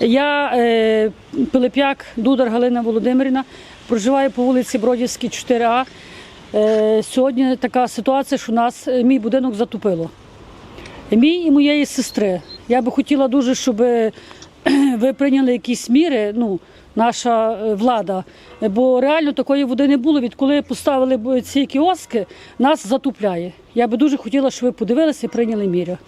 Я е, Пилип'як Дудар Галина Володимирівна, проживаю по вулиці Бродівській, 4А. Е, сьогодні така ситуація, що нас е, мій будинок затопило. Мій і моєї сестри. Я би хотіла дуже, щоб ви прийняли якісь міри, ну, наша влада. Бо реально такої води не було. Відколи поставили ці кіоски, нас затупляє. Я би дуже хотіла, щоб ви подивилися і прийняли міри.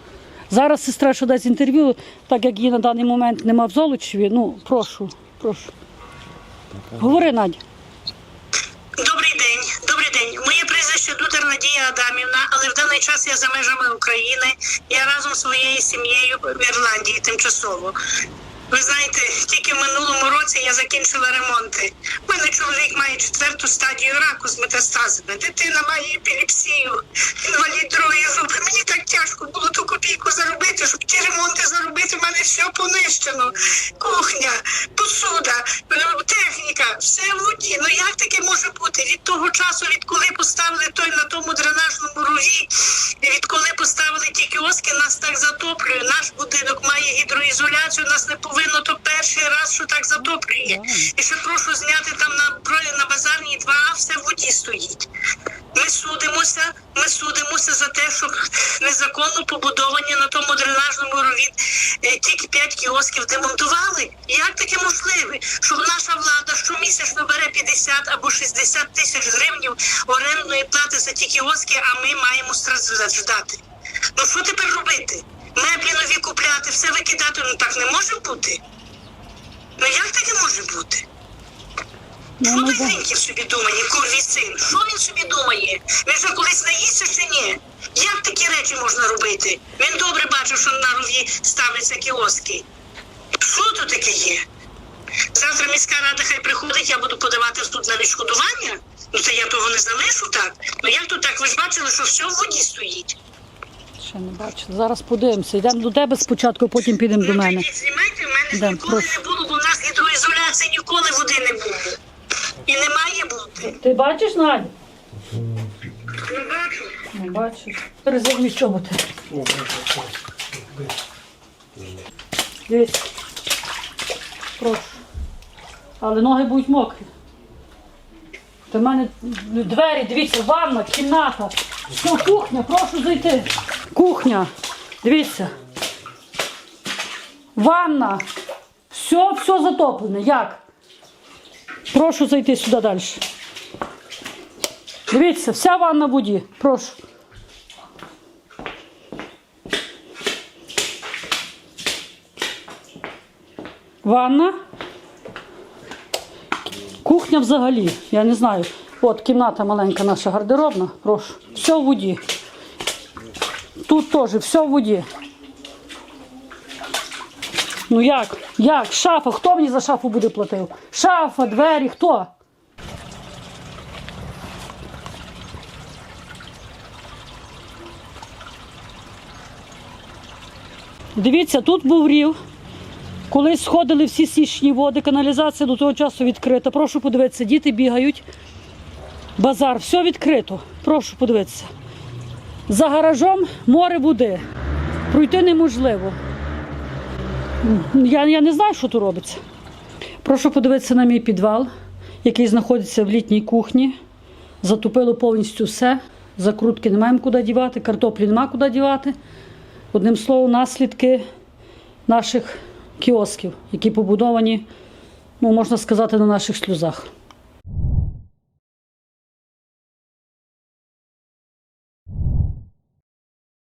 Зараз сестра що дасть інтерв'ю, так як її на даний момент нема в Золочеві. Ну, прошу, прошу. Говори, Надя. Добрий день, добрий день. Моє прізвище Дудар Надія Адамівна, але в даний час я за межами України. Я разом зі своєю сім'єю в Ірландії тимчасово. Ви знаєте, тільки в минулому році я закінчила ремонти. У мене чоловік має четверту стадію раку з метастазами. Дитина має епілепсію, інвалід другої групи. Мені так тяжко було ту копійку заробити, щоб ті ремонти заробити. У мене все понищено. Кухня, посуда, е, техніка, все в воді. Ну як таке може бути? Від того часу, відколи поставили той на тому дренажному рові, і відколи поставили ті кіоски, нас так затоплює. Наш будинок має гідроізоляцію, нас не повинно то перший раз, що так затоплює. І ще прошу зняти там на на базарній 2А все в воді стоїть. Ми судимося, ми судимося за те, щоб незаконно побудовані на тому дренажному рові е, тільки 5 кіосків демонтували. Як таке можливе? Щоб наша влада щомісячно бере 50 або 60 тисяч гривнів орендної плати за ті кіоски, а ми маємо страждати. Ну що тепер робити? Меблі нові купляти, все викидати, ну так не може бути. Ну як таке може бути? Ну, Що ну, той собі думає, курвій син? Що він собі думає? Він що колись наїсться чи ні? Як такі речі можна робити? Він добре бачив, що на рові ставляться кіоски. Що тут таке є? Завтра міська рада хай приходить, я буду подавати в суд на відшкодування. Ну це я того не залишу так. Ну як тут так? Ви ж бачили, що все в воді стоїть. Ще не бачила. Зараз подивимося. Йдемо до тебе спочатку, потім підемо до Ну, мене. тоді знімайте, в мене Да, ніколи прошу. не було, бо в нас гідроізоляції ніколи води не було. Не має бути. Ти бачиш, Надя? Не бачу. Не бачиш. Резервні чоботи. Дивись. Прошу. Але ноги будуть мокрі. До мене двері, дивіться, ванна, кімната. Все, кухня, прошу зайти. Кухня. Дивіться. Ванна. Все, все затоплене. Як? Прошу зайти сюди далі. Дивіться, вся ванна в воді. Прошу. Ванна. Кухня взагалі. Я не знаю. От кімната маленька наша гардеробна. Прошу. Все в воді. Тут теж все в воді. Ну як? Як? Шафа. Хто мені за шафу буде платив? Шафа, двері, хто? Дивіться, тут був рів. Колись сходили всі січні води, каналізація до того часу відкрита. Прошу подивитися, діти бігають. Базар, все відкрито. Прошу подивитися. За гаражом море води. Пройти неможливо. Я, я не знаю, що тут робиться. Прошу подивитися на мій підвал, який знаходиться в літній кухні. Затопило повністю все. Закрутки не маємо куди дівати, картоплі нема куди дівати. Одним словом, наслідки наших кіосків, які побудовані, ну, можна сказати, на наших сльозах.